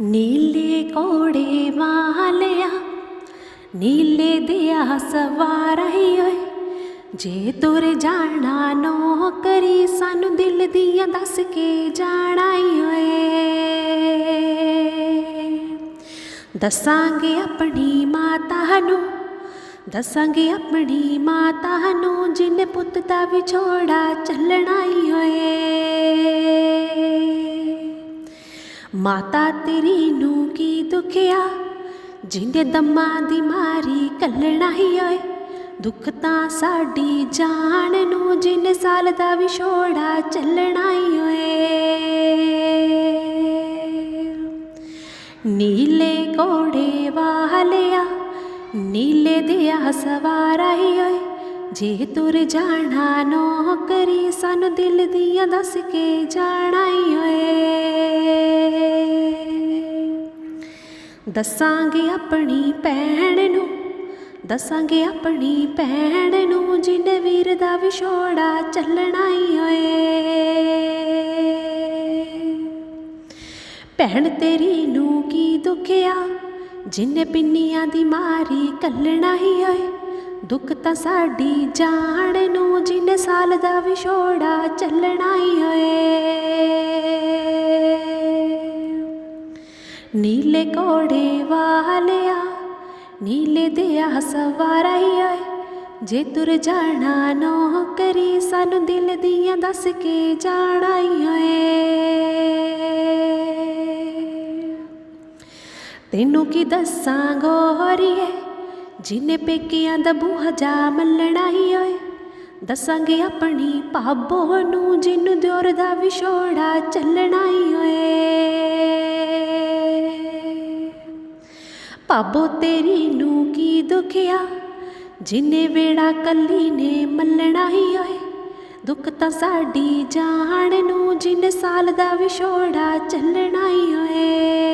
ਨੀਲੇ ਕੋੜੇ ਵਾਲਿਆ, ਨੀਲੇ ਦਿਆ ਸਵਾਰਾਈ ਓਏ। ਜੇ ਤੁਰ ਜਾਣਾ ਨੌਕਰੀ, ਸਾਨੂੰ ਦਿਲ ਦੀਆਂ ਦੱਸ ਕੇ ਜਾਣਾ ਈ ਓਏ। ਦੱਸਾਂਗੇ ਆਪਣੀ ਮਾਤਾ ਨੂੰ, ਦੱਸਾਂਗੇ ਆਪਣੀ ਮਾਤਾ ਨੂੰ, ਜਿਨੇ ਪੁੱਤ ਦਾ ਵਿਛੋੜਾ ਚੱਲਣਾ ਈ ਓਏ। ਮਾਤਾ ਤੇਰੀ ਨੂੰ ਕੀ ਦੁਖਿਆ? ਜਿੰਦੇ ਦਮਾ ਦੀ ਮਾਰੀ ਕੱਲਣਾ ਹੀ ਓਏ। ਦੁੱਖ ਤਾਂ ਸਾਡੀ ਜਾਨ ਨੂੰ ਜਿੰਨੇ ਸਾਲ ਦਾ ਵਿਛੋੜਾ ਚੱਲਣਾ ਹੀ ਓਏ। ਨੀਲੇ ਕੋੜੇ ਵਾਲਿਆ, ਨੀਲੇ ਦਿਆ ਸਵਾਰਾ ਹੀ ਓਏ। ਜੇ ਤੁਰ ਜਾਣਾ ਨੌਕਰੀ, ਸਾਨੂੰ ਦਿਲ ਦੀਆਂ ਦੱਸ ਕੇ ਜਾਣਾ ਹੀ ਓਏ। ਦੱਸਾਂਗੇ ਆਪਣੀ ਭੈਣ ਨੂੰ, ਦੱਸਾਂਗੇ ਆਪਣੀ ਭੈਣ ਨੂੰ ਜਿਨੇ ਵੀਰ ਦਾ ਵਿਛੋੜਾ ਚੱਲਣਾ ਹੀ ਓਏ। ਭੈਣ ਤੇਰੀ ਨੂੰ ਕੀ ਦੁਖਿਆ, ਜਿਨੇ ਪਿੰਨੀਆਂ ਦੀ ਮਾਰੀ ਕੱਲਣਾ ਹੀ ਓਏ। ਦੁੱਖ ਤਾਂ ਸਾਡੀ ਜਾਣ ਨੂੰ, ਜਿਨੇ ਸਾਲ ਦਾ ਵਿਛੋੜਾ ਚੱਲਣਾ ਹੀ ਓਏ। ਨੀਲੇ ਕੋੜੇ ਵਾਲਿਆ ਨੀਲੇ ਦਿਆ ਸਵਾਰਾ ਹੀ ਓਏ ਜੇ ਤੁਰ ਜਾਣਾ ਨੌਕਰੀ ਸਾਨੂੰ ਦਿਲ ਦੀਆਂ ਦੱਸ ਕੇ ਜਾਣਾ ਹੀ ਓਏ ਤੈਨੂੰ ਕੀ ਦੱਸਾਂ ਗੋਰੀਏ ਜਿਨੇ ਪੇਕਿਆਂ ਦਾ ਬੂਹਾ ਜਾ ਮੱਲਣਾ ਹੀ ਓਏ ਦੱਸਾਂਗੇ ਆਪਣੀ ਭਾਬੋ ਨੂੰ ਜਿਨੂੰ ਦਿਓਰ ਦਾ ਵਿਛੋੜਾ ਚੱਲਣਾ ਹੀ ਭਾਬੋ ਤੇਰੀ ਨੂੰ ਕੀ ਦੁਖਿਆ? ਜਿਨੇ ਵੇੜਾ ਕੱਲੀ ਨੇ ਮੱਲਣਾ ਹੀ ਓਏ। ਦੁੱਖ ਤਾਂ ਸਾਡੀ ਜਾਣ ਨੂੰ ਜਿਨ ਸਾਲ ਦਾ ਵਿਛੋੜਾ ਚੱਲਣਾ ਹੀ ਓਏ।